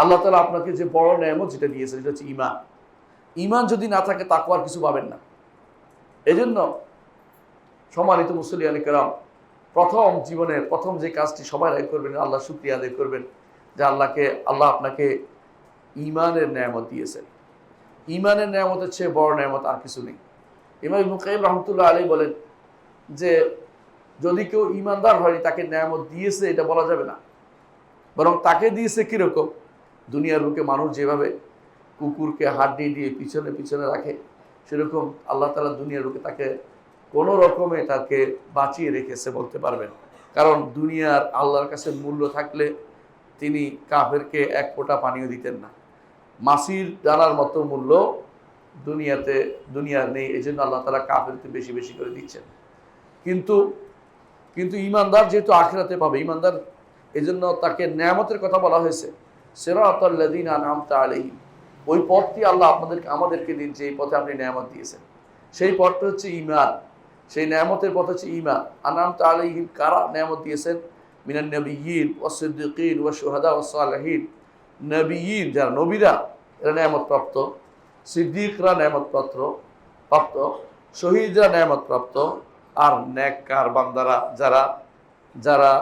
আল্লাহ তালা আপনাকে যে বড় নেয়ামত যেটা দিয়েছে সেটা হচ্ছে ইমান ইমান যদি না থাকে তাকে আর কিছু পাবেন না। এজন্য সম্মানিত মুসলিয়ান কেরাম, প্রথম জীবনের প্রথম যে কাজটি সবাই আদায় করবেন আল্লাহ শুক্রিয়া আদায় করবেন যে আল্লাহকে, আল্লাহ আপনাকে ইমানের নেয়ামত দিয়েছেন। ইমানের নেয়ামতের চেয়ে বড় নেয়ামত আর কিছু নেই। ইমাম ইবনু কাইম রহমতুল্লাহ আলী বলেন যে, যদি কেউ ইমানদার হয়নি তাকে নেয়ামত দিয়েছে, এটা বলা যাবে না। বরং তাকে দিয়েছে কীরকম? দুনিয়ার বুকে মানুষ যেভাবে কুকুরকে হাড্ডি দিয়ে পিছনে পিছনে রাখে, সেরকম আল্লাহ তালা দুনিয়ার বুকে তাকে কোনো রকমে তাকে বাঁচিয়ে রেখেছে বলতে পারবেন। কারণ দুনিয়ার আল্লাহর কাছে মূল্য থাকলে তিনি কাফেরকে এক ফোঁটা পানিও দিতেন না। মাসির দানার মতো মূল্য দুনিয়াতে দুনিয়ার নেই এই জন্য আল্লাহ তালা কাফেরকে বেশি বেশি করে দিচ্ছেন। কিন্তু কিন্তু ইমানদার যেহেতু আখেরাতে পাবে, ইমানদার এই জন্য তাকে নেয়ামতের কথা বলা হয়েছে। সেরাতাল্লাদিন আনামতা আলহিম ওই পথটি আল্লাহ আপনাদেরকে আমাদেরকে দিন যে পথে আপনি দিয়েছেন। সেই পথটা হচ্ছে ইমান সেই পথ হচ্ছে ইমান আলহিম কারা দিয়েছেন? মিনান নবীন ও সিদ্দিকিন ও সোহাদা ও সালহীন। নবীন যারা নবীরা, এরা সিদ্দিকরা নেয়ামত প্রাপ্ত। শহীদরা নেয়ামত প্রাপ্ত আর নেককার বান্দারা যারা যারা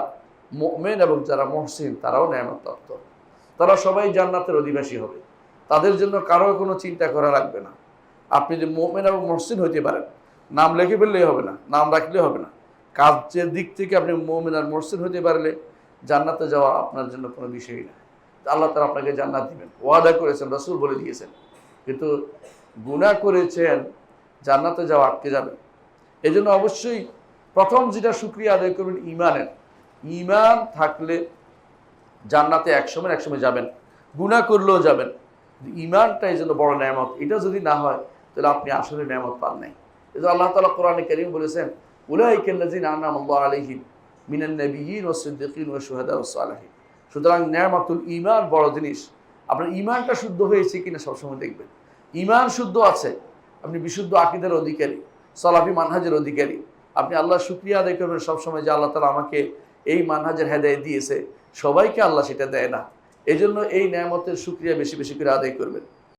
মোমেন এবং যারা মহসিন, তারাও নেয়ামত প্রাপ্ত তারা সবাই জান্নাতের অধিবাসী হবে। তাদের জন্য কারও কোনো চিন্তা করা লাগবে না। আপনি যে মোমেন এবং মহসিন হইতে পারেন, নাম লিখে ফেললেই হবে না, নাম রাখলে হবে না। কাজের দিক থেকে আপনি মোমেন আর মহসিন হতে পারলে জান্নাতে যাওয়া আপনার জন্য কোনো বিষয়ই না। আল্লাহ তারা আপনাকে জান্নাত দিবেন। ওয়াদা করেছেন, রসুল বলে দিয়েছেন। কিন্তু গুণা করেছেন, জান্নাতে যাওয়া আটকে যাবেন এই জন্য অবশ্যই প্রথম যেটা সুক্রিয়া আদায় করবেন ইমানের। ইমান থাকলে জান্নাতে একসময় একসময় যাবেন। গুণা করলেও যাবেন। ইমানটা এই জন্য বড় নেয়ামত। এটা যদি না হয়, তাহলে আপনি আসলে নেয়ামত পান নাই। যে আল্লাহ তালা কোরআনে করিম বলেছেন উলাই কেল্লাজিন আনাম আল্লাহ আলহিম মিনান নবীন ও সিদ্দিকিন ও সুহাদা ও সালাহিন। সুতরাং নেয়ামাতুল ইমান বড় জিনিস। আপনার ইমানটা শুদ্ধ হয়েছে কিনা সবসময় দেখবেন। ইমান শুদ্ধ আছে। আপনি বিশুদ্ধ আকিদের অধিকারী, সালাফি মানহাজের অধিকারী। আপনি আল্লাহ শুক্রিয়া আদায় করবেন সবসময় যে আল্লাহ তালা আমাকে এই মানহাজের হেদায় দিয়েছে, সবাইকে আল্লাহ সেটা দেয় না। এজন্য এই নেয়ামতের সুক্রিয়া বেশি বেশি করে আদায় করবেন।